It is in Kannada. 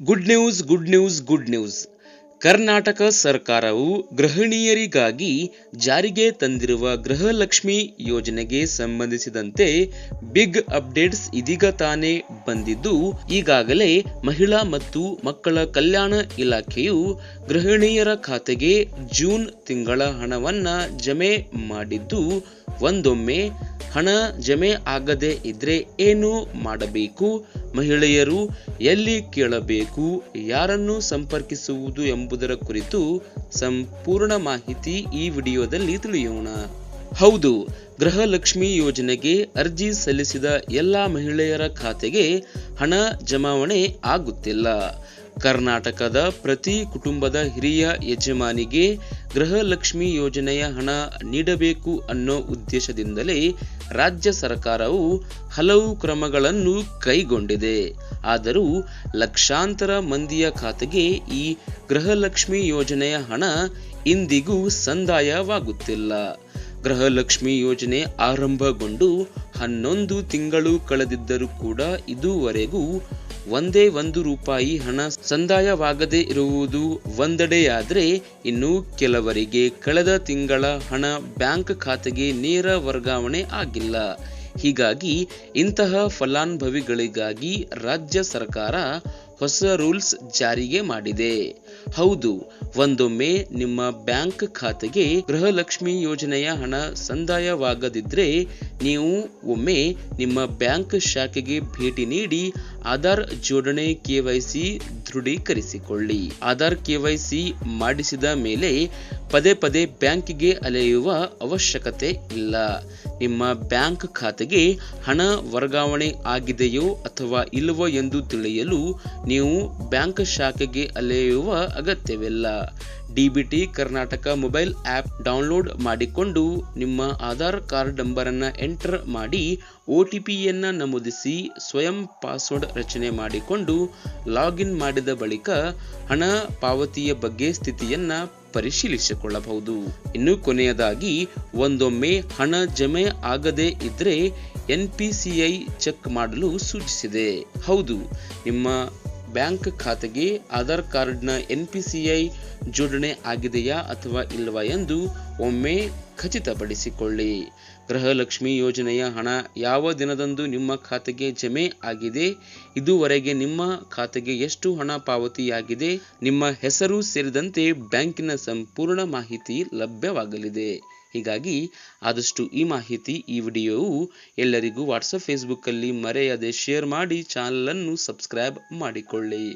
Good news good news good news Karnataka ಸರ್ಕಾರವು ಗೃಹಿಣಿಯರಿಗಾಗಿ ಜಾರಿಗೆ ತಂದಿರುವ ಗೃಹಲಕ್ಷ್ಮಿ ಯೋಜನೆಗೆ ಸಂಬಂಧಿಸಿದಂತೆ ಬಿಗ್ ಅಪ್ಡೇಟ್ಸ್ ಇದೀಗ ತಾನೇ ಬಂದಿದ್ದು, ಈಗಾಗಲೇ ಮಹಿಳಾ ಮತ್ತು ಮಕ್ಕಳ ಕಲ್ಯಾಣ ಇಲಾಖೆಯು ಗೃಹಿಣಿಯರ ಖಾತೆಗೆ ಜೂನ್ ತಿಂಗಳ ಹಣವನ್ನ ಜಮೆ ಮಾಡಿದ್ದು ಒಂದೊಮ್ಮೆ ಹಣ ಜಮೆ ಆಗದೆ ಇದ್ರೆ ಏನು ಮಾಡಬೇಕು? ಮಹಿಳೆಯರು ಎಲ್ಲಿ ಕೇಳಬೇಕು? ಯಾರನ್ನು ಸಂಪರ್ಕಿಸುವುದು ಎಂಬುದರ ಕುರಿತು ಸಂಪೂರ್ಣ ಮಾಹಿತಿ ಈ ವಿಡಿಯೋದಲ್ಲಿ ತಿಳಿಯೋಣ. ಹೌದು, ಗೃಹಲಕ್ಷ್ಮಿ ಯೋಜನೆಗೆ ಅರ್ಜಿ ಸಲ್ಲಿಸಿದ ಎಲ್ಲ ಮಹಿಳೆಯರ ಖಾತೆಗೆ ಹಣ ಜಮಾವಣೆ ಆಗುತ್ತಿಲ್ಲ. ಕರ್ನಾಟಕದ ಪ್ರತಿ ಕುಟುಂಬದ ಹಿರಿಯ ಯಜಮಾನಿಗೆ ಗೃಹಲಕ್ಷ್ಮಿ ಯೋಜನೆಯ ಹಣ ನೀಡಬೇಕು ಅನ್ನೋ ಉದ್ದೇಶದಿಂದಲೇ ರಾಜ್ಯ ಸರ್ಕಾರವು ಹಲವು ಕ್ರಮಗಳನ್ನು ಕೈಗೊಂಡಿದೆ. ಆದರೂ ಲಕ್ಷಾಂತರ ಮಂದಿಯ ಖಾತೆಗೆ ಈ ಗೃಹಲಕ್ಷ್ಮಿ ಯೋಜನೆಯ ಹಣ ಇಂದಿಗೂ ಸಂದಾಯವಾಗುತ್ತಿಲ್ಲ. ಗೃಹಲಕ್ಷ್ಮಿ ಯೋಜನೆ ಆರಂಭಗೊಂಡು ಹನ್ನೊಂದು ತಿಂಗಳು ಕಳೆದಿದ್ದರೂ ಕೂಡ ಇದುವರೆಗೂ ಒಂದೇ ಒಂದು ರೂಪಾಯಿ ಹಣ ಸಂದಾಯವಾಗದೇ ಇರುವುದು ಒಂದೆಡೆಯಾದರೆ ಇನ್ನು ಕೆಲವರಿಗೆ ಕಳೆದ ತಿಂಗಳ ಹಣ ಬ್ಯಾಂಕ್ ಖಾತೆಗೆ ನೇರ ವರ್ಗಾವಣೆ ಆಗಿಲ್ಲ. ಹೀಗಾಗಿ ಇಂತಹ ಫಲಾನುಭವಿಗಳಿಗಾಗಿ ರಾಜ್ಯ ಸರ್ಕಾರ ಹೊಸ ರೂಲ್ಸ್ ಜಾರಿಗೆ ಮಾಡಿದೆ. ಹೌದು, ಒಂದೊಮ್ಮೆ ನಿಮ್ಮ ಬ್ಯಾಂಕ್ ಖಾತೆಗೆ ಗೃಹಲಕ್ಷ್ಮಿ ಯೋಜನೆಯ ಹಣ ಸಂದಾಯವಾಗದಿದ್ರೆ ನೀವು ಒಮ್ಮೆ ನಿಮ್ಮ ಬ್ಯಾಂಕ್ ಶಾಖೆಗೆ ಭೇಟಿ ನೀಡಿ ಆಧಾರ್ ಜೋಡಣೆ ಕೆವೈಸಿ ದೃಢೀಕರಿಸಿಕೊಳ್ಳಿ. ಆಧಾರ್ ಕೆವೈಸಿ ಮಾಡಿಸಿದ ಮೇಲೆ ಪದೇ ಪದೇ ಬ್ಯಾಂಕಿಗೆ ಅಲೆಯುವ ಅವಶ್ಯಕತೆ ಇಲ್ಲ. ನಿಮ್ಮ ಬ್ಯಾಂಕ್ ಖಾತೆಗೆ ಹಣ ವರ್ಗಾವಣೆ ಆಗಿದೆಯೋ ಅಥವಾ ಇಲ್ಲವೋ ಎಂದು ತಿಳಿಯಲು ನೀವು ಬ್ಯಾಂಕ್ ಶಾಖೆಗೆ ಅಲೆಯುವ ಅಗತ್ಯವಿಲ್ಲ. DBT Karnataka mobile app download ಮಾಡಿಕೊಂಡು ನಿಮ್ಮ ಆಧಾರ್ ಕಾರ್ಡ್ ನಂಬರನ್ನು ಎಂಟರ್ ಮಾಡಿ ಒ ಟಿ ಪಿಯನ್ನು ನಮೂದಿಸಿ ಸ್ವಯಂ ಪಾಸ್ವರ್ಡ್ ರಚನೆ ಮಾಡಿಕೊಂಡು ಲಾಗಿನ್ ಮಾಡಿದ ಬಳಿಕ ಹಣ ಪಾವತಿಯ ಬಗ್ಗೆ ಸ್ಥಿತಿಯನ್ನು ಪರಿಶೀಲಿಸಿಕೊಳ್ಳಬಹುದು. ಇನ್ನು ಕೊನೆಯದಾಗಿ, ಒಂದೊಮ್ಮೆ ಹಣ ಜಮೆ ಆಗದೇ ಇದ್ರೆ N P C I check ಮಾಡಲು ಸೂಚಿಸಿದೆ. ಹೌದು, ನಿಮ್ಮ ಬ್ಯಾಂಕ್ ಖಾತೆಗೆ ಆಧಾರ್ ಕಾರ್ಡ್ನ ಎನ್ ಪಿ ಸಿ ಐ ಜೋಡಣೆ ಆಗಿದೆಯಾ ಅಥವಾ ಇಲ್ಲವಾ ಎಂದು ಒಮ್ಮೆ ಖಚಿತಪಡಿಸಿಕೊಳ್ಳಿ. ಗೃಹಲಕ್ಷ್ಮಿ ಯೋಜನೆಯ ಹಣ ಯಾವ ದಿನದಂದು ನಿಮ್ಮ ಖಾತೆಗೆ ಜಮೆ ಆಗಿದೆ, ಇದುವರೆಗೆ ನಿಮ್ಮ ಖಾತೆಗೆ ಎಷ್ಟು ಹಣ ಪಾವತಿಯಾಗಿದೆ, ನಿಮ್ಮ ಹೆಸರು ಸೇರಿದಂತೆ ಬ್ಯಾಂಕಿನ ಸಂಪೂರ್ಣ ಮಾಹಿತಿ ಲಭ್ಯವಾಗಲಿದೆ. ಹೀಗಾಗಿ ಆದಷ್ಟು ಈ ಮಾಹಿತಿ ಈ ವಿಡಿಯೋವು ಎಲ್ಲರಿಗೂ ವಾಟ್ಸಪ್ ಫೇಸ್ಬುಕ್ಕಲ್ಲಿ ಮರೆಯದೆ ಶೇರ್ ಮಾಡಿ ಚಾನಲನ್ನು ಸಬ್ಸ್ಕ್ರೈಬ್ ಮಾಡಿಕೊಳ್ಳಿ.